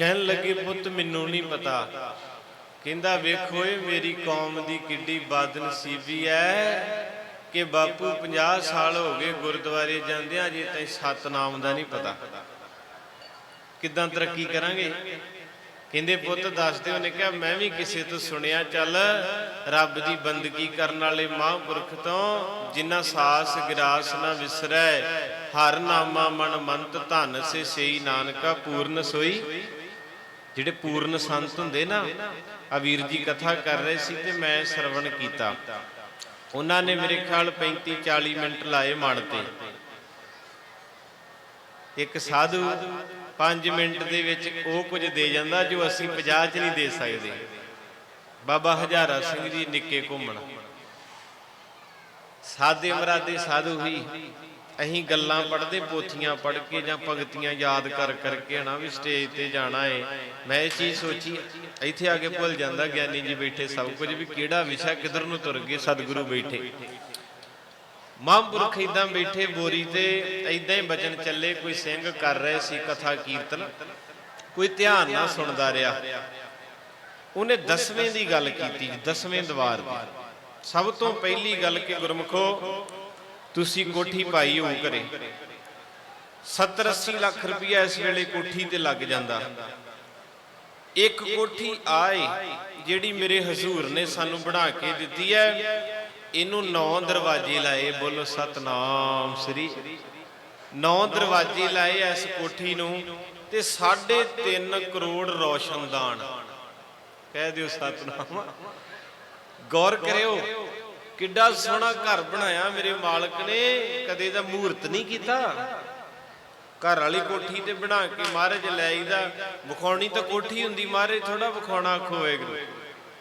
ਕਹਿਣ ਲੱਗੇ, ਪੁੱਤ, ਮੈਨੂੰ ਨਹੀਂ ਪਤਾ। ਕਹਿੰਦਾ, ਵੇਖੋ, ਇਹ ਮੇਰੀ ਕੌਮ ਦੀ ਕਿੱਡੀ ਬਦਨਸੀਬੀ ਐ ਕਿ ਬਾਪੂ 50 ਸਾਲ ਹੋ ਗਏ ਗੁਰਦੁਆਰੇ ਜਾਂਦਿਆਂ ਅਜੇ ਤਾਈਂ ਸਤਨਾਮ ਦਾ ਨਹੀਂ ਪਤਾ। ਕਿੱਦਾਂ ਤਰੱਕੀ ਕਰਾਂਗੇ? ਕਹਿੰਦੇ, ਪੁੱਤ ਦੱਸਦੇ ਉਹਨੇ ਕਿਹਾ, ਮੈਂ ਵੀ ਕਿਸੇ ਤੋਂ ਸੁਣਿਆ, ਚੱਲ ਰੱਬ ਦੀ ਬੰਦਗੀ ਕਰਨ ਵਾਲੇ ਮਹਾਂਪੁਰਖ ਤੋਂ ਜਿਨ੍ਹਾਂ ਸਾਸ ਗਿਰਾਸ ਨਾ ਵਿਸਰੈ, ਹਰ ਨਾਮਾ ਮਨ ਮੰਤ ਧਨ ਸੇ ਸਈ ਨਾਨਕਾ ਪੂਰਨ ਸੋਈ। ਜਿਹੜੇ ਪੂਰਨ ਸੰਤ ਹੁੰਦੇ ਨਾ, ਆ ਵੀਰ ਜੀ ਕਥਾ ਕਰ ਰਹੇ ਸੀ ਤੇ ਮੈਂ ਸਰਵਣ ਕੀਤਾ। ਉਹਨਾਂ ਨੇ ਮੇਰੇ ਖਿਆਲ 35 40 ਮਿੰਟ ਲਾਏ ਮਨ ਤੇ। ਇੱਕ ਸਾਧੂ 5 ਮਿੰਟ ਦੇ ਵਿੱਚ ਉਹ ਕੁਝ ਦੇ ਜਾਂਦਾ ਜੋ ਅਸੀਂ 50 ਚ ਨਹੀਂ ਦੇ ਸਕਦੇ। ਬਾਬਾ ਹਜ਼ਾਰਾ ਸਿੰਘ ਜੀ ਨਿੱਕੇ ਘੁੰਮਣ। ਸਾਦੇ ਮਰਾਦੇ ਸਾਧੂ ਹੀ ਅਸੀਂ ਗੱਲਾਂ ਪੜ੍ਹਦੇ ਪੋਥੀਆਂ ਪੜ੍ਹ ਕੇ ਜਾਂ ਭਗਤੀਆਂ ਯਾਦ ਕਰ ਕਰਕੇ ਹਨਾ ਵੀ ਸਟੇਜ ਤੇ ਜਾਣਾ ਏ। ਮੈਂ ਇਹ ਚੀਜ਼ ਸੋਚੀ, ਇੱਥੇ ਆ ਕੇ ਭੁੱਲ ਜਾਂਦਾ ਗਿਆਨੀ ਜੀ ਬੈਠੇ, ਸਭ ਕੁਝ ਵੀ ਕਿਹੜਾ ਵਿਸ਼ਾ ਕਿੱਧਰ ਨੂੰ ਤੁਰ ਗਏ, ਸਤਿਗੁਰੂ ਬੈਠੇ। ਮਹਾਂਪੁਰਖ ਇਦਾਂ ਬੈਠੇ, ਬੋਰੀ ਤੇ ਇਦਾਂ ਹੀ ਬਚਨ ਚੱਲੇ, ਕੋਈ ਸਿੰਘ ਕਰ ਰਹੇ ਸੀ ਕਥਾ ਕੀਰਤਨ, ਕੋਈ ਧਿਆਨ ਨਾਲ ਸੁਣਦਾ ਰਿਹਾ। ਉਹਨੇ ਦਸਵੇਂ ਦੀ ਗੱਲ ਕੀਤੀ, ਦਸਵੇਂ ਦਵਾਰ ਦੀ। ਸਭ ਤੋਂ ਪਹਿਲੀ ਗੱਲ ਕਿ ਗੁਰਮਖੋ ਤੁਸੀਂ ਕੋਠੀ ਪਾਈ ਹੋ ਘਰੇ। 70 80 ਲੱਖ ਰੁਪਇਆ ਇਸ ਵੇਲੇ ਕੋਠੀ ਤੇ ਲੱਗ ਜਾਂਦਾ। ਇੱਕ ਕੋਠੀ ਆਏ, ਜਿਹੜੀ ਮੇਰੇ ਹਜ਼ੂਰ ਨੇ ਸਾਨੂੰ ਬਣਾ ਕੇ ਦਿੱਤੀ ਹੈ। ਇਹਨੂੰ ਨੌ ਦਰਵਾਜ਼ੇ ਲਾਏ, ਬੋਲੋ ਸਤਨਾਮ ਸ੍ਰੀ। ਨੌ ਦਰਵਾਜ਼ੇ ਲਾਏ ਇਸ ਕੋਠੀ ਨੂੰ ਤੇ 3.5 ਕਰੋੜ ਰੋਸ਼ਨਦਾਨ ਕਹਿ ਦਿਓ ਸਤਨਾਮ। ਗੌਰ ਕਰਿਓ। ਕਿੱਡਾ ਸੋਹਣਾ ਘਰ ਬਣਾਇਆ ਮੇਰੇ ਮਾਲਕ ਨੇ। ਕਦੇ ਦਾ ਮੂਰਤ ਨਹੀਂ ਕੀਤਾ। ਘਰ ਵਾਲੀ ਕੋਠੀ ਤੇ ਬਣਾ ਕੇ ਮਹਾਰਾਜ ਲੈ ਆਈਦਾ ਵਿਖਾਉਣੀ ਤਾਂ ਕੋਠੀ ਹੁੰਦੀ, ਮਹਾਰਾਜ ਥੋੜਾ ਵਿਖਾਉਣਾ ਖੋਏਗਾ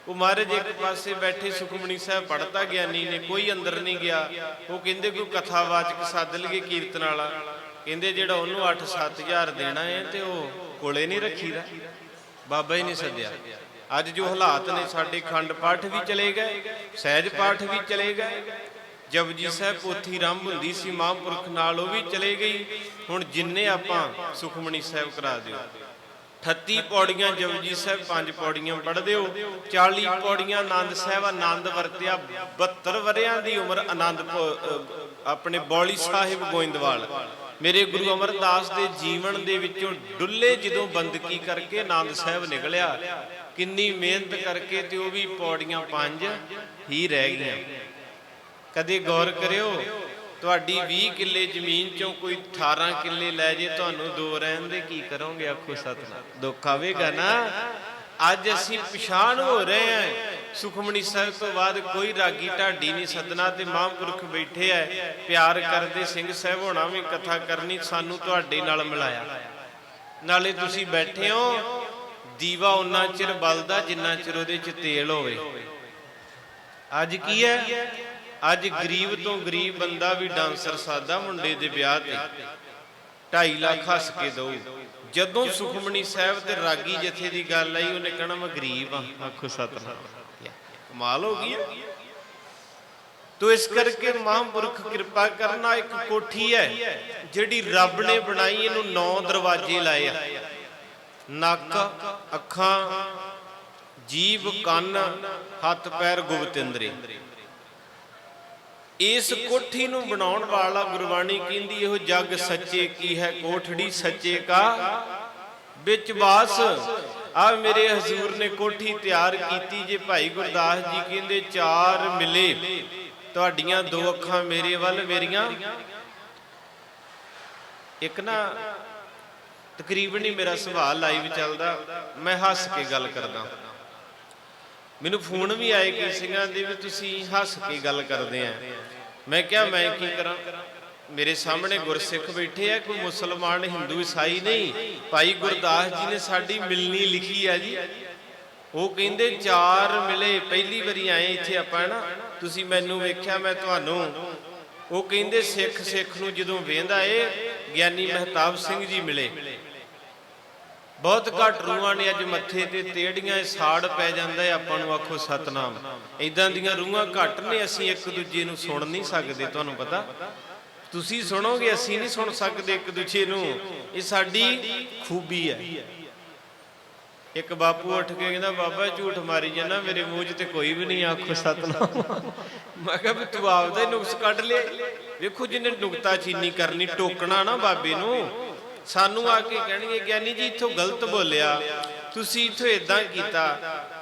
ਉਹ ਮਹਾਰਾਜ ਇੱਕ ਪਾਸੇ ਬੈਠੇ ਸੁਖਮਣੀ ਸਾਹਿਬ ਪੜਤਾ ਗਿਆਨੀ ਨੇ, ਕੋਈ ਅੰਦਰ ਨਹੀਂ ਗਿਆ। ਉਹ ਕਹਿੰਦੇ ਕੋਈ ਕਥਾਵਾਚਕ ਸੱਦ ਲਈਏ ਕੀਰਤਨ ਵਾਲਾ। ਕਹਿੰਦੇ ਜਿਹੜਾ ਉਹਨੂੰ 8-7000 ਦੇਣਾ ਹੈ ਤੇ ਉਹ ਕੋਲੇ ਨਹੀਂ ਰੱਖੀਦਾ। ਬਾਬਾ ਹੀ ਨਹੀਂ ਸੱਦਿਆ। ਅੱਜ ਜੋ ਹਾਲਾਤ ਨੇ ਸਾਡੇ ਖੰਡ ਪਾਠ ਵੀ ਚਲੇ ਗਏ, ਸਹਿਜ ਪਾਠ ਵੀ ਚਲੇ ਗਏ। ਜਪਜੀ ਸਾਹਿਬ ਪੋਥੀ ਰੰਭ ਹੁੰਦੀ ਸੀ, ਮਹਾਂਪੁਰਖ ਨਾਲ ਉਹ ਵੀ ਚਲੇ ਗਈ। ਹੁਣ ਜਿੰਨੇ ਆਪਾਂ ਸੁਖਮਣੀ ਸਾਹਿਬ ਕਰਾ ਦਿਓ। 38 ਪੌੜੀਆਂ ਜਪਜੀ ਸਾਹਿਬ, ਪੰਜ ਪੌੜੀਆਂ ਪੜ੍ਹਦੇ ਹੋ 40 ਪੌੜੀਆਂ ਆਨੰਦ ਸਾਹਿਬ, ਆਨੰਦ ਵਰਤਿਆ 72 ਵਰਿਆਂ ਦੀ ਉਮਰ ਆਨੰਦ ਆਪਣੇ ਬੌਲੀ ਸਾਹਿਬ ਗੋਇੰਦਵਾਲ। ਮੇਰੇ ਗੁਰੂ ਅਮਰਦਾਸ ਦੇ ਜੀਵਨ ਦੇ ਵਿੱਚੋਂ ਡੁੱਲੇ ਜਦੋਂ ਬੰਦਗੀ ਕਰਕੇ ਆਨੰਦ ਸਾਹਿਬ ਨਿਕਲਿਆ ਕਿੰਨੀ ਮਿਹਨਤ ਕਰਕੇ ਤੇ ਉਹ ਵੀ ਪੌੜੀਆਂ ਪੰਜ ਹੀ ਰਹਿ ਗਈਆਂ। ਕਦੇ ਗੌਰ ਕਰਿਓ, ਤੁਹਾਡੀ 20 ਕਿੱਲੇ ਜ਼ਮੀਨ ਚੋਂ ਕੋਈ 18 ਕਿੱਲੇ ਲੈ ਜੇ, ਤੁਹਾਨੂੰ ਦੋ ਰਹਿਣ ਦੇ, ਕੀ ਕਰੋਗੇ ਆਖੋ ਸਤਨਾਮ। ਦੁੱਖ ਆਵੇਗਾ ਨਾ? ਅੱਜ ਅਸੀਂ ਪਛਾਣ ਹੋ ਰਹੇ ਹਾਂ। ਸੁਖਮਣੀ ਸਾਹਿਬ ਤੋਂ ਬਾਅਦ ਕੋਈ ਰਾਗੀ ਢਾਡੀ ਨਹੀਂ, ਸੱਦਣਾ ਤੇ ਮਹਾਂਪੁਰਖ ਬੈਠੇ ਐ ਪਿਆਰ ਕਰਦੇ ਸਿੰਘ ਸਾਹਿਬ ਹੋਣਾ ਵੀ ਕਥਾ ਕਰਨੀ ਸਾਨੂੰ ਤੁਹਾਡੇ ਨਾਲ ਮਿਲਾਇਆ। ਨਾਲੇ ਤੁਸੀਂ ਬੈਠੇ ਹੋ ਦੀਵਾ ਉਨਾ ਚਿਰ ਬਲਦਾ, ਜਿੰਨਾ ਚਿਰ ਉਹਦੇ ਚ ਤੇਲ ਹੋਵੇ। ਅੱਜ ਕੀ ਹੈ? ਅੱਜ ਗਰੀਬ ਤੋਂ ਗਰੀਬ ਬੰਦਾ ਵੀ ਡਾਂਸਰ ਸਾਦਾ ਮੁੰਡੇ ਦੇ ਵਿਆਹ ਤੇ 2.5 ਲੱਖ ਹੱਸ ਕੇ ਦਊ। ਜਦੋਂ ਸੁਖਮਣੀ ਸਾਹਿਬ ਤੇ ਰਾਗੀ ਜਥੇ ਦੀ ਗੱਲ ਆਈ, ਉਹਨੇ ਕਹਿਣਾ, ਮੈਂ ਗਰੀਬ ਆ ਆਖੋ, ਸਤਨਾਮ। ਕਮਾਲ ਹੋ ਗਈ ਤੋ ਇਸ ਕਰਕੇ ਮਹਾਂਪੁਰਖ ਕਿਰਪਾ ਕਰਨਾ ਇੱਕ ਕੋਠੀ ਹੈ, ਜਿਹੜੀ ਰੱਬ ਨੇ ਬਣਾਈ, ਇਹਨੂੰ ਨੌ ਦਰਵਾਜ਼ੇ ਲਾਏ ਆ। ਨੱਕ, ਅੱਖਾਂ, ਜੀਭ, ਕੰਨ, ਹੱਥ, ਪੈਰ ਗੁਪਤਿੰਦਰੇ। ਇਸ ਕੋਠੀ ਨੂੰ ਬਣਾਉਣ ਵਾਲਾ ਗੁਰਬਾਣੀ ਕਹਿੰਦੀ ਇਹੋ ਜਗ ਸੱਚੇ ਕੀ ਹੈ, ਕੋਠੜੀ ਸੱਚੇ ਕਾ ਵਿੱਚ ਬਾਸ ਆ ਮੇਰੇ ਹਜ਼ੂਰ ਨੇ ਕੋਠੀ ਤਿਆਰ ਕੀਤੀ, ਜੇ ਭਾਈ ਗੁਰਦਾਸ ਜੀ ਕਹਿੰਦੇ ਚਾਰ ਮਿਲੇ, ਤੁਹਾਡੀਆਂ ਦੋ ਅੱਖਾਂ ਮੇਰੇ ਵੱਲ, ਮੇਰੀਆਂ। ਇੱਕ ਨਾ ਤਕਰੀਬਨ ਹੀ ਮੇਰਾ ਸਵਾਲ ਲਾਈਵ ਚੱਲਦਾ, ਮੈਂ ਹੱਸ ਕੇ ਗੱਲ ਕਰਦਾ। ਮੈਨੂੰ ਫੋਨ ਵੀ ਆਏ ਕਿ ਸਿੰਘਾਂ ਦੇ ਵੀ ਤੁਸੀਂ ਹੱਸ ਕੇ ਗੱਲ ਕਰਦੇ ਆ। ਮੈਂ ਕਿਹਾ, ਮੈਂ ਕੀ ਕਰਾਂ? ਮੇਰੇ ਸਾਹਮਣੇ ਗੁਰਸਿੱਖ ਬੈਠੇ ਆ, ਕੋਈ ਮੁਸਲਮਾਨ, ਹਿੰਦੂ, ਈਸਾਈ ਨਹੀਂ। ਭਾਈ ਗੁਰਦਾਸ ਜੀ ਨੇ ਸਾਡੀ ਮਿਲਣੀ ਲਿਖੀ ਆ ਜੀ। ਉਹ ਕਹਿੰਦੇ, ਚਾਰ ਮਿਲੇ, ਪਹਿਲੀ ਵਾਰੀ ਆਏ ਇੱਥੇ ਆਪਾਂ ਨਾ। ਤੁਸੀਂ ਮੈਨੂੰ ਵੇਖਿਆ, ਮੈਂ ਤੁਹਾਨੂੰ। ਉਹ ਕਹਿੰਦੇ ਸਿੱਖ ਸਿੱਖ ਨੂੰ ਜਦੋਂ ਵੇਂਦਾ ਏ, ਗਿਆਨੀ ਮਹਿਤਾਬ ਸਿੰਘ ਜੀ ਮਿਲੇ। ਬਹੁਤ ਘੱਟ ਰੂਹਾਂ ਨੇ ਅੱਜ ਮੱਥੇ ਤੇ ਤੇੜੀਆਂ ਸਾੜ ਪੈ ਜਾਂਦਾ ਹੈ, ਆਪਾਂ ਨੂੰ ਆਖੋ ਸਤਨਾਮ। ਇਦਾਂ ਦੀਆਂ ਰੂਹਾਂ ਘੱਟ ਨੇ, ਅਸੀਂ ਇੱਕ ਦੂਜੇ ਨੂੰ ਸੁਣ ਨਹੀਂ ਸਕਦੇ, ਤੁਹਾਨੂੰ ਪਤਾ। ਤੁਸੀਂ ਸੁਣੋਗੇ, ਅਸੀਂ ਨਹੀਂ ਸੁਣ ਸਕਦੇ ਇੱਕ ਦੂਜੇ ਨੂੰ। ਇਹ ਸਾਡੀ ਖੂਬੀ ਹੈ। ਇੱਕ ਬਾਪੂ ਉੱਠ ਕੇ ਕਹਿੰਦਾ, ਬਾਬਾ, ਝੂਠ ਮਾਰੀ ਜਾਂਦਾ ਮੇਰੇ ਮੂੰਹ 'ਚ ਤੇ ਕੋਈ ਵੀ ਨਹੀਂ ਆਖੋ ਸਤਨਾਮ। ਮੈਂ ਕਿਹਾ, ਵੀ ਤੂੰ ਆਪਦਾ ਹੀ ਨੁਕਸ ਕੱਢ ਲਿਆ। ਵੇਖੋ, ਜਿਹਨੇ ਨੁਕਤਾ ਚੀਨੀ ਕਰਨੀ, ਟੋਕਣਾ ਨਾ ਬਾਬੇ ਨੂੰ। ਸਾਨੂੰ ਆ ਕੇ ਕਹਿਣਗੇ, ਗਿਆਨੀ ਜੀ, ਇੱਥੋਂ ਗਲਤ ਬੋਲਿਆ। ਤੁਸੀਂ ਇੱਥੋਂ ਇਦਾਂ ਕੀਤਾ।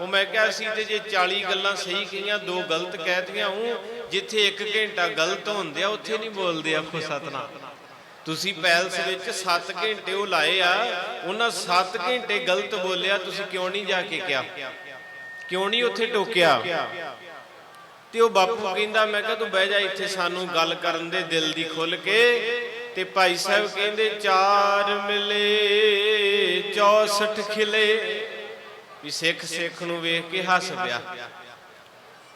ਉਹ ਮੈਂ ਕਿਹਾ, ਅਸੀਂ ਤੇ ਜੇ 40 ਗੱਲਾਂ ਸਹੀ ਕਹੀਆਂ, ਦੋ ਗਲਤ ਕਹਿਤੀਆਂ ਹੂੰ ਜਿੱਥੇ 1 ਘੰਟਾ ਗਲਤ ਹੁੰਦੇ ਆ ਉੱਥੇ ਨਹੀਂ ਬੋਲਦੇ ਆਖੋ ਸਤਨਾਮ। ਤੁਸੀਂ ਪੈਲਸ ਵਿੱਚ 7 ਘੰਟੇ ਉਹ ਲਾਏ ਆ, ਉਹਨਾਂ 7 ਘੰਟੇ ਗਲਤ ਬੋਲਿਆ, ਤੁਸੀਂ ਕਿਉਂ ਨਹੀਂ ਜਾ ਕੇ ਕਿਹਾ? ਕਿਉਂ ਨਹੀਂ ਉੱਥੇ ਟੋਕਿਆ? ਤੇ ਉਹ ਬਾਪੂ ਕਹਿੰਦਾ, ਮੈਂ ਕਿਹਾ, ਤੂੰ ਬਹਿ ਜਾ, ਇੱਥੇ ਸਾਨੂੰ ਗੱਲ ਕਰਨ ਦੇ ਦਿਲ ਦੀ ਖੁੱਲ ਕੇ। ਤੇ ਭਾਈ ਸਾਹਿਬ ਕਹਿੰਦੇ, ਚਾਰ ਮਿਲੇ 64 ਖਿਲੇ। ਵੀ ਸਿੱਖ ਸਿੱਖ ਨੂੰ ਵੇਖ ਕੇ ਹੱਸ ਪਿਆ।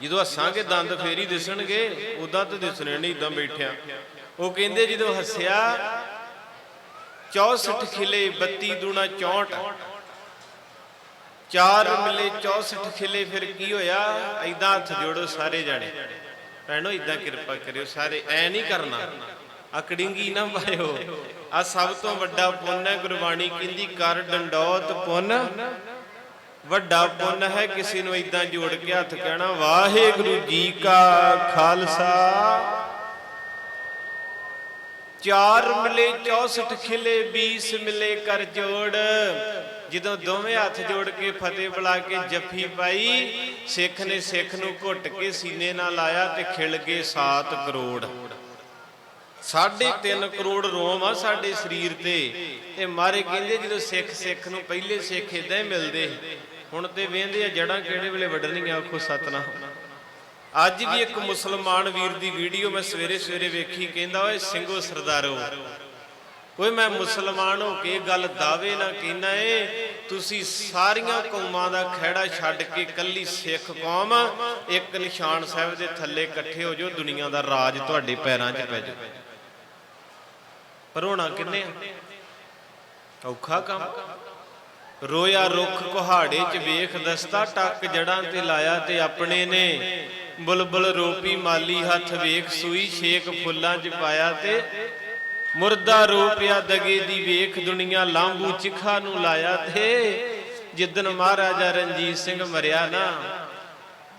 ਜਦੋਂ ਹੱਸਾਂਗੇ ਦੰਦ ਫੇਰ ਦਿਸਣਗੇ ਉਦਾਂ ਤਾਂ ਦਿਸਣੇ ਨਹੀਂ ਇਦਾਂ ਬੈਠਿਆ। ਉਹ ਕਹਿੰਦੇ ਜਦੋਂ ਹੱਸਿਆ 64 ਖਿਲੇ 32 ਦੂਣਾ 64 ਚਾਰ ਮਿਲੇ 64 ਖਿਲੇ, ਫਿਰ ਕੀ ਹੋਇਆ? ਐਦਾਂ ਹੱਥ ਜੋੜੋ ਸਾਰੇ ਜਾਣੇ। ਭੈਣੋ ਇਦਾਂ ਕਿਰਪਾ ਕਰਿਓ, ਸਾਰੇ ਐ ਨਹੀਂ ਕਰਨਾ। ਅਕੜਿੰਗੀ ਨਾ ਪਾਇਓ। ਆ ਸਭ ਤੋਂ ਵੱਡਾ ਪੁੰਨ ਹੈ ਗੁਰਬਾਣੀ ਕਹਿੰਦੀ, ਕਰ ਡੰਡੌਤ ਪੁੰਨ। ਵੱਡਾ ਪੁੰਨ ਹੈ ਕਿਸੇ ਨੂੰ ਇਦਾਂ ਜੋੜ ਕੇ ਹੱਥ ਕਹਿਣਾ, ਵਾਹਿਗੁਰੂ ਜੀ ਕਾ ਖਾਲਸਾ। ਚਾਰ ਮਿਲੇ 64 ਖਿਲੇ 20 ਮਿਲੇ ਕਰ ਜੋੜ। ਜਦੋਂ ਦੋਵੇਂ ਹੱਥ ਜੋੜ ਕੇ ਫਤਿਹ ਬੁਲਾ ਕੇ ਜੱਫੀ ਪਾਈ, ਸਿੱਖ ਨੇ ਸਿੱਖ ਨੂੰ ਘੁੱਟ ਕੇ ਸੀਨੇ ਨਾਲ ਲਾਇਆ ਤੇ ਖਿਲ ਗਏ 7 ਕਰੋੜ। ਸਾਢੇ 3 ਕਰੋੜ ਰੋਮ ਆ ਸਾਡੇ ਸਰੀਰ ਤੇ। ਤੇ ਮਾਰੇ ਕਹਿੰਦੇ ਜਦੋਂ ਸਿੱਖ ਸਿੱਖ ਨੂੰ ਪਹਿਲੇ ਸਿੱਖ ਇਦਾਂ ਹੀ ਮਿਲਦੇ। ਹੁਣ ਤੇ ਵੇਂਦੇ ਆ ਜੜਾਂ ਕਿਹੜੇ ਵੇਲੇ ਵੱਢਣੀਆਂ, ਆਖੋ ਸਤਨਾਮ। ਅੱਜ ਵੀ ਇੱਕ ਮੁਸਲਮਾਨ ਵੀਰ ਦੀ ਵੀਡੀਓ ਮੈਂ ਸਵੇਰੇ ਸਵੇਰੇ ਵੇਖੀ, ਕਹਿੰਦਾ, ਓਏ ਸਿੰਘੋ ਸਰਦਾਰੋ, ਓਏ ਮੈਂ ਮੁਸਲਮਾਨ ਹੋ ਕੇ ਗੱਲ ਦਾਵੇ ਨਾ ਕਹਿਣਾ ਏ, ਤੁਸੀਂ ਸਾਰੀਆਂ ਕੌਮਾਂ ਦਾ ਖਹਿੜਾ ਛੱਡ ਕੇ ਕੱਲੀ ਸਿੱਖ ਕੌਮ ਇੱਕ ਨਿਸ਼ਾਨ ਸਾਹਿਬ ਦੇ ਥੱਲੇ ਇਕੱਠੇ ਹੋ ਜਾਓ, ਦੁਨੀਆ ਦਾ ਰਾਜ ਤੁਹਾਡੇ ਪੈਰਾਂ 'ਚ ਪੈ ਜਾਓ। ਪਰ ਹੋਣਾ ਕਿੰਨੇ ਆ? ਔਖਾ ਕੰਮ। ਰੋਇਆ ਰੁੱਖ ਕੁਹਾੜੇ 'ਚ ਵੇਖ, ਦਸਤਾ ਟੱਕ ਜੜਾਂ ਤੇ ਲਾਇਆ ਤੇ ਆਪਣੇ ਨੇ ਬੁਲਬੁਲ ਰੋਪੀ ਮਾਲੀ ਹੱਥ ਵੇਖ, ਸੂਈ ਛੇਕ ਫੁੱਲਾਂ 'ਚ ਪਾਇਆ ਤੇ ਮੁਰਦਾ ਰੋਪਿਆ ਦਗੇ ਦੀ ਵੇਖ, ਦੁਨੀਆ ਲਾਂਬੂ ਚਿਖਾ ਨੂੰ ਲਾਇਆ ਤੇ ਜਿੱਦਨ ਮਹਾਰਾਜਾ ਰਣਜੀਤ ਸਿੰਘ ਮਰਿਆ ਨਾ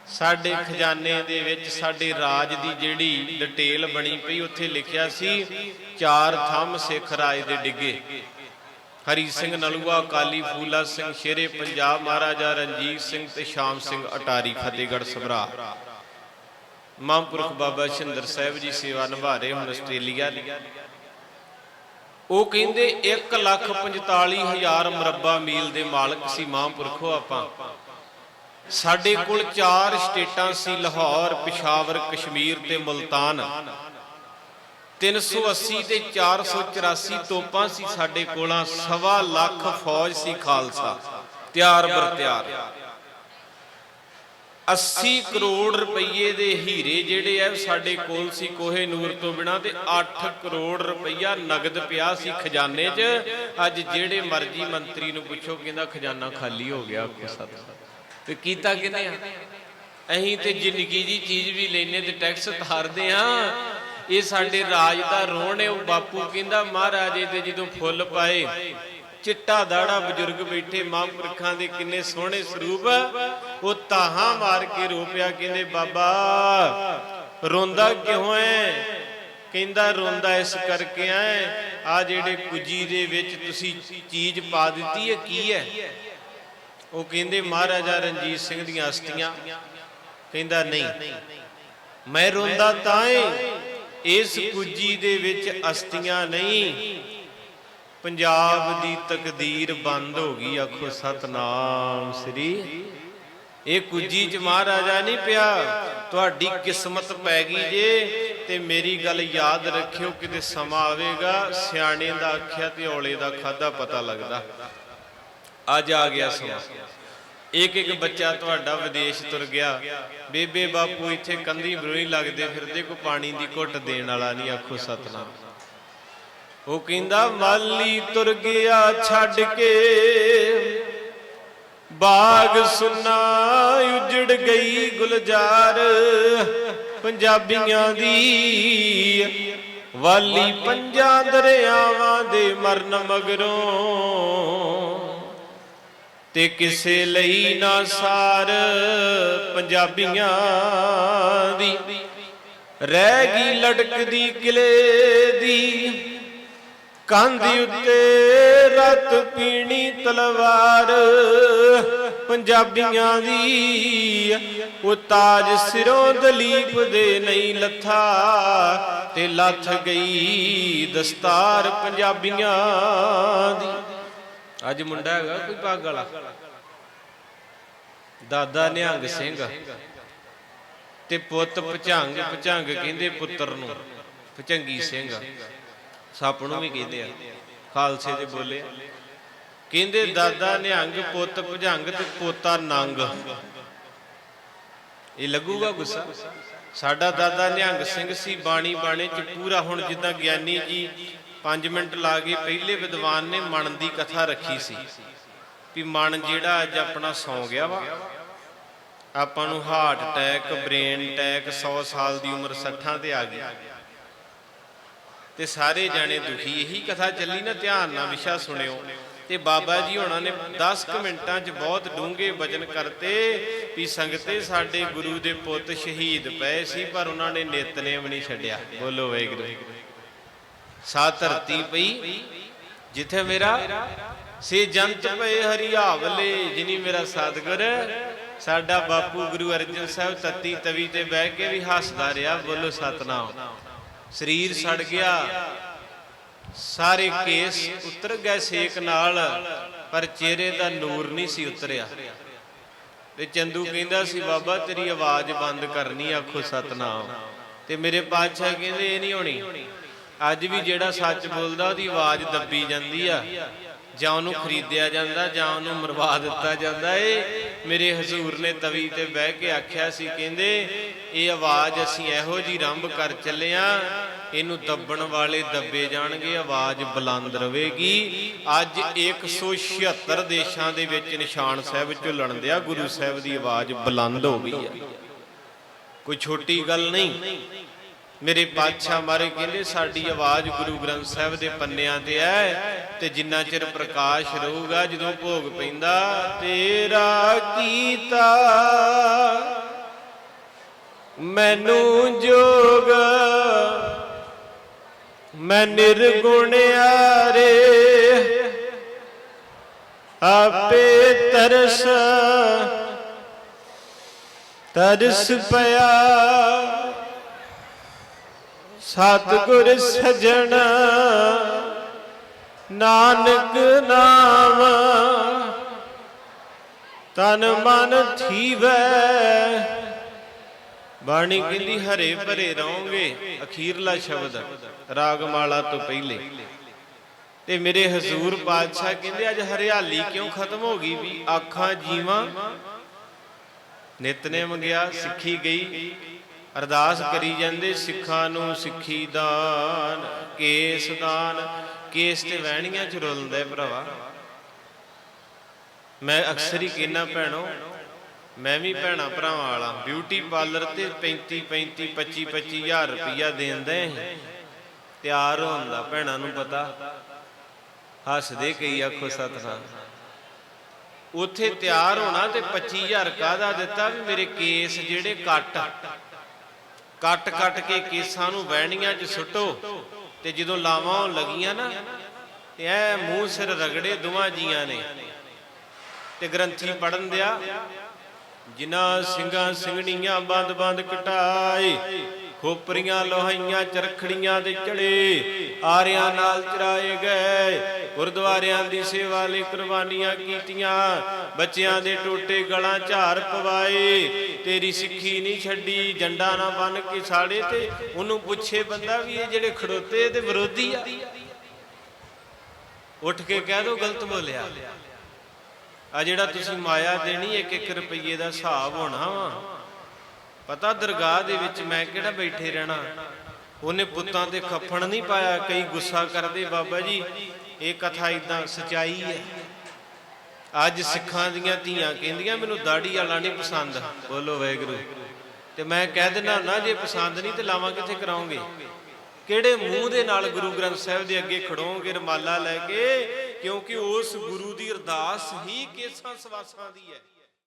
ਸਾਡੇ ਖਜ਼ਾਨੇ ਦੇ ਵਿੱਚ ਸਾਡੇ ਰਾਜ ਦੀ ਜਿਹੜੀ ਡਿਟੇਲ ਬਣੀ ਪਈ, ਉੱਥੇ ਲਿਖਿਆ ਸੀ, ਚਾਰ ਥੰਮ ਸਿੱਖ ਰਾਜ ਦੇ ਡਿੱਗੇ। ਹਰੀ ਸਿੰਘ ਨਲੂਆ ਕਾਲੀ ਫੂਲਾ ਸਿੰਘ ਸ਼ੇਰੇ, ਪੰਜਾਬ ਮਹਾਰਾਜਾ ਰਣਜੀਤ ਸਿੰਘ ਤੇ ਸ਼ਾਮ ਸਿੰਘ ਅਟਾਰੀ, ਫਤਿਹਗੜ੍ਹ ਸਭਰਾ ਮਹਾਂਪੁਰਖ ਬਾਬਾ ਸ਼ਿੰਦਰ ਸਾਹਿਬ ਜੀ ਸੇਵਾ ਨਿਭਾ ਰਹੇ ਹੁਣ ਆਸਟ੍ਰੇਲੀਆ ਦੀ। ਉਹ ਕਹਿੰਦੇ 1 ਲੱਖ 45 ਹਜ਼ਾਰ ਮੁਰੱਬਾ ਮੀਲ ਦੇ ਮਾਲਕ ਸੀ ਮਹਾਂਪੁਰਖੋ ਆਪਾਂ। ਸਾਡੇ ਕੋਲ ਚਾਰ ਸਟੇਟਾਂ ਸੀ, ਲਾਹੌਰ, ਪਿਸ਼ਾਵਰ, ਕਸ਼ਮੀਰ ਤੇ ਮੁਲਤਾਨ। 380 ਤੇ 484 ਤੋਪਾਂ ਸੀ ਸਾਡੇ ਕੋਲਾਂ, ਸਵਾ ਲੱਖ ਫੌਜ ਸੀ ਖਾਲਸਾ। ਤਿਆਰ ਬਰ ਤਿਆਰ। 80 ਕਰੋੜ ਰੁਪਏ ਦੇ ਹੀਰੇ ਜਿਹੜੇ ਆ ਸਾਡੇ ਕੋਲ ਸੀ ਕੋਹੇ ਨੂਰ ਤੋਂ ਬਿਨਾ ਤੇ 8 ਕਰੋੜ ਰੁਪਈਆ ਨਗਦ ਪਿਆ ਸੀ ਖਜ਼ਾਨੇ 'ਚ। ਅੱਜ ਜਿਹੜੇ ਮਰਜ਼ੀ ਮੰਤਰੀ ਨੂੰ ਪੁੱਛੋ, ਕਹਿੰਦਾ ਖਜ਼ਾਨਾ ਖਾਲੀ ਹੋ ਗਿਆ ਕੋ ਤੇ ਕੀਤਾ ਕਿਨੇ ਆ? ਅਹੀਂ ਤੇ ਜ਼ਿੰਦਗੀ ਦੀ ਚੀਜ਼ ਵੀ ਲੈਨੇ ਤੇ ਟੈਕਸ ਤਾਰਦੇ ਆ ਇਹ ਸਾਡੇ ਰਾਜ ਦਾ ਰੋਣ ਹੈ, ਉਹ ਬਾਪੂ ਕਹਿੰਦਾ, ਮਹਾਰਾਜੇ ਤੇ ਜਦੋਂ ਫੁੱਲ ਪਾਏ, ਚਿੱਟਾ ਦਾੜਾ ਬਜ਼ੁਰਗ ਬੈਠੇ, ਮਹਾਂਪੁਰਖਾਂ ਦੇ ਕਿੰਨੇ ਸੋਹਣੇ ਸਰੂਪ, ਉਹ ਤਾਹਾਂ ਮਾਰ ਕੇ ਰੋ ਪਿਆ ਕਹਿੰਦੇ, ਬਾਬਾ, ਰੋਂਦਾ ਕਿਉਂ ਐ? ਕਹਿੰਦਾ, ਰੋਂਦਾ ਇਸ ਕਰਕੇ ਐ, ਆ ਜਿਹੜੇ ਕੁਜੀ ਦੇ ਵਿੱਚ ਤੁਸੀਂ ਚੀਜ਼ ਪਾ ਦਿੱਤੀ ਹੈ ਕੀ ਹੈ ਉਹ ਕਹਿੰਦੇ, ਮਹਾਰਾਜਾ ਰਣਜੀਤ ਸਿੰਘ ਦੀਆਂ ਅਸਤੀਆਂ ਕਹਿੰਦਾ, ਨਹੀਂ, ਮੈਂ ਰੋਂਦਾ ਤਾਂ ਏ, ਇਸ ਕੁਜੀ ਦੇ ਵਿੱਚ ਅਸਤੀਆਂ ਨਹੀਂ। ਪੰਜਾਬ ਦੀ ਤਕਦੀਰ ਬੰਦ ਹੋ ਗਈ, ਆਖੋ ਸਤਨਾਮ ਸ੍ਰੀ। ਇਹ ਕੁਜੀ ਚ ਮਹਾਰਾਜਾ ਨਹੀਂ ਪਿਆ। ਤੁਹਾਡੀ ਕਿਸਮਤ ਪੈ ਗਈ ਜੇ ਤੇ ਮੇਰੀ ਗੱਲ ਯਾਦ ਰੱਖਿਓ, ਕਿਤੇ ਸਮਾਂ ਆਵੇਗਾ, ਸਿਆਣੇ ਦਾ ਆਖਿਆ ਤੇ ਔਲੇ ਦਾ ਖਾਦਾ ਪਤਾ ਲੱਗਦਾ। ਅੱਜ ਆ ਗਿਆ ਸਮਾਂ। ਇੱਕ ਇੱਕ ਬੱਚਾ ਤੁਹਾਡਾ ਵਿਦੇਸ਼ ਤੁਰ ਗਿਆ। ਬੇਬੇ ਬਾਪੂ ਇੱਥੇ ਕੰਧੀ ਬਰੋਈ ਲੱਗਦੇ ਫਿਰਦੇ ਕੋ ਪਾਣੀ ਦੀ ਘੁੱਟ ਦੇਣ ਵਾਲਾ ਨਹੀਂ, ਆਖੋ ਸਤਨਾਮ। ਉਹ ਕਹਿੰਦਾ, ਮਾਲੀ ਤੁਰ ਗਿਆ ਛੱਡ ਕੇ। ਬਾਗ ਸੁਨਾ ਉਜੜ ਗਈ ਗੁਲਜ਼ਾਰ। ਪੰਜਾਬੀਆਂ ਦੀ ਵਾਲੀ ਪੰਜਾਂ ਦਰਿਆਵਾਂ ਦੇ ਮਰਨ ਮਗਰੋਂ ਤੇ ਕਿਸੇ ਲਈ ਨਾ ਸਾਰ ਪੰਜਾਬੀਆਂ ਦੀ। ਰਹਿ ਗਈ ਲਟਕਦੀ ਕਿਲੇ ਦੀ ਕੰਧ ਉੱਤੇ ਰਤ ਪੀਣੀ ਤਲਵਾਰ ਪੰਜਾਬੀਆਂ ਦੀ। ਉਹ ਤਾਜ ਸਿਰੋਂ ਦਲੀਪ ਦੇ ਨਹੀਂ ਲੱਥਾ ਤੇ ਲੱਥ ਗਈ ਦਸਤਾਰ ਪੰਜਾਬੀਆਂ ਦੀ। ਅੱਜ ਮੁੰਡਾ ਹੈਗਾ ਕੋਈ ਪੱਗ ਵਾਲਾ। ਦਾਦਾ ਨਿਹੰਗ ਸਿੰਘ। ਤੇ ਪੁੱਤ ਭਚੰਗ ਭਚੰਗ ਕਹਿੰਦੇ ਪੁੱਤਰ ਨੂੰ, ਭਚੰਗੀ ਸਿੰਘ। ਸੱਪ ਨੂੰ ਵੀ ਕਹਿੰਦੇ ਆ। ਖਾਲਸੇ ਦੇ ਬੋਲੇ। ਕਹਿੰਦੇ ਦਾਦਾ ਨਿਹੰਗ, ਪੁੱਤ ਭਜੰਗ ਤੇ ਪੋਤਾ ਨੰਗ। ਇਹ ਲੱਗੂਗਾ ਗੁੱਸਾ? ਸਾਡਾ ਦਾਦਾ ਨਿਹੰਗ ਸਿੰਘ ਸੀ ਬਾਣੀ ਬਾਣੇ ਚ ਪੂਰਾ ਹੁਣ ਜਿੱਦਾਂ ਗਿਆਨੀ ਜੀ 5 ਮਿੰਟ ਲਾ ਕੇ ਪਹਿਲੇ ਵਿਦਵਾਨ ਨੇ ਮਨ ਦੀ ਕਥਾ ਰੱਖੀ ਸੀ ਵੀ ਮਨ ਜਿਹੜਾ ਅੱਜ ਆਪਣਾ ਸੌ ਗਿਆ ਵਾ, ਆਪਾਂ ਨੂੰ ਹਾਰਟ ਅਟੈਕ ਬ੍ਰੇਨ ਅਟੈਕ 100 ਸਾਲ ਦੀ ਉਮਰ 60 ਤੇ ਆ ਗਈ। ਤੇ ਸਾਰੇ ਜਾਣੇ ਦੁਖੀ, ਇਹੀ ਕਥਾ ਚੱਲੀ ਨਾ, ਧਿਆਨ ਨਾਲ ਵਿਸ਼ਾ ਸੁਣਿਓ। ਤੇ ਬਾਬਾ ਜੀ ਉਹਨਾਂ ਨੇ 10 ਕੁ ਮਿੰਟਾਂ 'ਚ ਬਹੁਤ ਡੂੰਘੇ ਵਚਨ ਕਰਤੇ ਵੀ ਸੰਗਤੇ ਸਾਡੇ ਗੁਰੂ ਦੇ ਪੁੱਤ ਸ਼ਹੀਦ ਪਏ ਸੀ, ਪਰ ਉਹਨਾਂ ਨੇ ਨਿਤਨੇਮ ਨਹੀਂ ਛੱਡਿਆ। ਬੋਲੋ ਵਾਹਿਗੁਰੂ। ਸਾ ਧਰਤੀ ਪਈ, ਜਿੱਥੇ ਮੇਰਾ ਸੇ ਜੰਤ ਪਏ ਹਰੀਆਵਲੇ, ਜਿਨੀ ਮੇਰਾ ਸਤਿਗੁਰ ਸਾਡਾ ਬਾਪੂ ਗੁਰੂ ਅਰਜਨ ਸਾਹਿਬ ਤੱਤੀ ਤਵੀ ਤੇ ਬਹਿ ਕੇ ਵੀ ਹੱਸਦਾ ਰਿਹਾ, ਬੋਲੋ ਸਤਨਾਮ। ਸਰੀਰ ਸੜ ਗਿਆ। ਸਾਰੇ ਕੇਸ ਉਤਰ ਗਏ ਸੇਕ ਨਾਲ, ਪਰ ਚਿਹਰੇ ਦਾ ਨੂਰ ਨਹੀਂ ਸੀ ਉਤਰਿਆ। ਤੇ ਚੰਦੂ ਕਹਿੰਦਾ ਸੀ, ਬਾਬਾ, ਤੇਰੀ ਆਵਾਜ਼ ਬੰਦ ਕਰਨੀ, ਆਖੋ ਸਤਨਾਮ। ਤੇ ਮੇਰੇ ਪਾਤਸ਼ਾਹ ਕਹਿੰਦੇ, ਇਹ ਨਹੀਂ ਹੋਣੀ। ਅੱਜ ਵੀ ਜਿਹੜਾ ਸੱਚ ਬੋਲਦਾ, ਉਹਦੀ ਆਵਾਜ਼ ਦੱਬੀ ਜਾਂਦੀ ਆ। ਜਾਂ ਉਹਨੂੰ ਖਰੀਦਿਆ ਜਾਂਦਾ, ਜਾਂ ਉਹਨੂੰ ਮਰਵਾ ਦਿੱਤਾ ਜਾਂਦਾ ਏ। ਮੇਰੇ ਹਜ਼ੂਰ ਨੇ ਤਵੀ ਤੇ ਬਹਿ ਕੇ ਆਖਿਆ ਸੀ, ਕਹਿੰਦੇ, ਇਹ ਆਵਾਜ਼ ਅਸੀਂ ਇਹੋ ਜੀ ਰੰਭ ਕਰ ਚੱਲੇ ਆ। ਇਹਨੂੰ ਦੱਬਣ ਵਾਲੇ ਦੱਬੇ ਜਾਣਗੇ, ਆਵਾਜ਼ ਬੁਲੰਦ ਰਹੇਗੀ। ਅੱਜ 176 ਦੇਸ਼ਾਂ ਦੇ ਵਿੱਚ ਨਿਸ਼ਾਨ ਸਾਹਿਬ ਝੁੱਲਣ ਦਿਆ, ਗੁਰੂ ਸਾਹਿਬ ਦੀ ਆਵਾਜ਼ ਬੁਲੰਦ ਹੋ ਗਈ ਆ। ਕੋਈ ਛੋਟੀ ਗੱਲ ਨਹੀਂ। ਮੇਰੇ ਪਾਤਸ਼ਾਹ ਮਾਰੇ ਕਹਿੰਦੇ, ਸਾਡੀ ਆਵਾਜ਼ ਗੁਰੂ ਗ੍ਰੰਥ ਸਾਹਿਬ ਦੇ ਪੰਨਿਆਂ ਤੇ ਹੈ ਤੇ ਜਿੰਨਾ ਚਿਰ ਪ੍ਰਕਾਸ਼ ਰਹੂਗਾ, ਜਦੋਂ ਭੋਗ ਪੈਂਦਾ, ਤੇਰਾ ਕੀਤਾ ਮੈਨੂੰ ਜੋਗ। ਮੈਂ ਨਿਰਗੁਣਿਆਰੇ ਆਪੇ ਤਰਸ ਤਰਸ ਪਿਆ। ਸਤਿਗੁਰ ਸਜਣ, ਨਾਨਕ ਨਾਮ। ਤਨ ਮਨ ਥੀਵੈ। ਬਾਣੀ ਕਹਿੰਦੀ, ਹਰੇ ਭਰੇ ਰਹੋਗੇ, ਅਖੀਰਲਾ ਸ਼ਬਦ, ਰਾਗਮਾਲਾ ਤੋਂ ਪਹਿਲੇ। ਤੇ ਮੇਰੇ ਹਜ਼ੂਰ ਪਾਤਸ਼ਾਹ ਕਹਿੰਦੇ, ਅੱਜ ਹਰਿਆਲੀ ਕਿਉਂ ਖਤਮ ਹੋ ਗਈ? ਵੀ ਆਖਾਂ ਜੀਵਾਂ ਨਿਤਨੇਮ ਗਿਆ, ਸਿੱਖੀ ਗਈ। ਅਰਦਾਸ ਕਰੀ ਜਾਂਦੇ ਸਿੱਖਾਂ ਨੂੰ ਸਿੱਖੀ ਦਾਨ, ਕੇਸ ਦਾਨ, ਕੇਸ ਤੇ ਵਹਿਣੀਆਂ ਚ ਰੁਲਦੇ ਭਰਾਵਾ। ਮੈਂ ਅਕਸਰ ਹੀ ਕਹਿਣਾ ਭੈਣੋ, ਮੈਂ ਵੀ ਭੈਣਾ ਭਰਾਵਾਂ ਵਾਲਾ ਬਿਊਟੀ ਪਾਰਲਰ ਤੇ 35 35 25 25000 ਰੁਪਇਆ ਦੇਂਦੇ ਤਿਆਰ ਹੁੰਦਾ ਭੈਣਾਂ ਨੂੰ ਪਤਾ। ਹੱਸਦੇ ਕਈ ਆਖੋ ਸਤਨਾਮ। ਉੱਥੇ ਤਿਆਰ ਹੋਣਾ ਤੇ 25000 ਕਾਹਦਾ ਦਿੱਤਾ ਵੀ ਮੇਰੇ ਕੇਸ ਜਿਹੜੇ ਕੱਟ। ਕੱਟ ਕੱਟ ਕੇ ਕੇਸਾਂ ਨੂੰ ਵਹਿਣੀਆਂ 'ਚ ਸੁੱਟੋ ਤੇ ਜਦੋਂ ਲਾਵਾਂ ਹੋਣ ਲੱਗੀਆਂ ਨਾ, ਤੇ ਐ ਮੂੰਹ ਸਿਰ ਰਗੜੇ ਦੋਵਾਂ ਜੀਆਂ ਨੇ। ਤੇ ਗ੍ਰੰਥੀ ਪੜਨ ਦਿਆ, ਜਿਨ੍ਹਾਂ ਸਿੰਘਾਂ ਸਿੰਘਣੀਆਂ ਬੰਦ ਬੰਦ ਕਟਾਏ ਖੋਪਰੀਆਂ ਲੋਹਾਈਆਂ ਚਰਖੜੀਆਂ ਤੇ ਚੜੇ, ਆਰਿਆਂ ਨਾਲ ਚਰਾਏ ਗਏ। ਗੁਰਦੁਆਰਿਆਂ ਦੀ ਸੇਵਾ ਲਈ ਕੁਰਬਾਨੀਆਂ ਕੀਤੀਆਂ। ਬੱਚਿਆਂ ਦੇ ਟੋਟੇ ਗਲਾਂ ਝਾਰ ਪਵਾਏ। ਤੇਰੀ ਸਿੱਖੀ ਨਹੀਂ ਛੱਡੀ, ਜੰਡਾ ਨਾ ਬਨ ਕੇ ਸਾੜੇ ਤੇ ਉਹਨੂੰ ਪੁੱਛੇ ਬੰਦਾ ਵੀ ਇਹ ਜਿਹੜੇ ਖੜੋਤੇ ਤੇ ਵਿਰੋਧੀ ਆ। ਉੱਠ ਕੇ ਕਹਿ ਦੋ ਗਲਤ ਬੋਲਿਆ। ਆ ਜਿਹੜਾ ਤੁਸੀਂ ਮਾਇਆ ਦੇਣੀ ਇੱਕ ਇੱਕ ਰੁਪਏ ਦਾ ਹਿਸਾਬ ਹੋਣਾ ਵਾ। ਪਤਾ ਦਰਗਾਹ ਦੇ ਵਿੱਚ ਮੈਂ ਕਿਹੜਾ ਬੈਠੇ ਰਹਿਣਾ? ਉਹਨੇ ਪੁੱਤਾਂ ਤੇ ਖੱਫਣ ਨਹੀਂ ਪਾਇਆ, ਕਈ ਗੁੱਸਾ ਕਰਦੇ, ਬਾਬਾ ਜੀ, ਇਹ ਕਥਾ ਇਦਾਂ ਸਚਾਈ ਹੈ। ਅੱਜ ਸਿੱਖਾਂ ਦੀਆਂ ਧੀਆਂ ਕਹਿੰਦੀਆਂ, ਮੈਨੂੰ ਦਾੜੀ ਵਾਲਾ ਨਹੀਂ ਪਸੰਦ। ਬੋਲੋ ਵਾਹਿਗੁਰੂ। ਤੇ ਮੈਂ ਕਹਿ ਦਿੰਦਾ ਨਾ ਜੇ ਪਸੰਦ ਨਹੀਂ ਤੇ ਲਾਵਾਂ ਕਿੱਥੇ ਕਰਾਉਂਗੇ? ਕਿਹੜੇ ਮੂੰਹ ਦੇ ਨਾਲ ਗੁਰੂ ਗ੍ਰੰਥ ਸਾਹਿਬ ਦੇ ਅੱਗੇ ਖੜੋਗੇ ਰਮਾਲਾ ਲੈ ਕੇ? ਕਿਉਂਕਿ ਉਸ ਗੁਰੂ ਦੀ ਅਰਦਾਸ ਹੀ ਕੇਸਾਂ ਸਵਾਸਾਂ ਦੀ ਹੈ।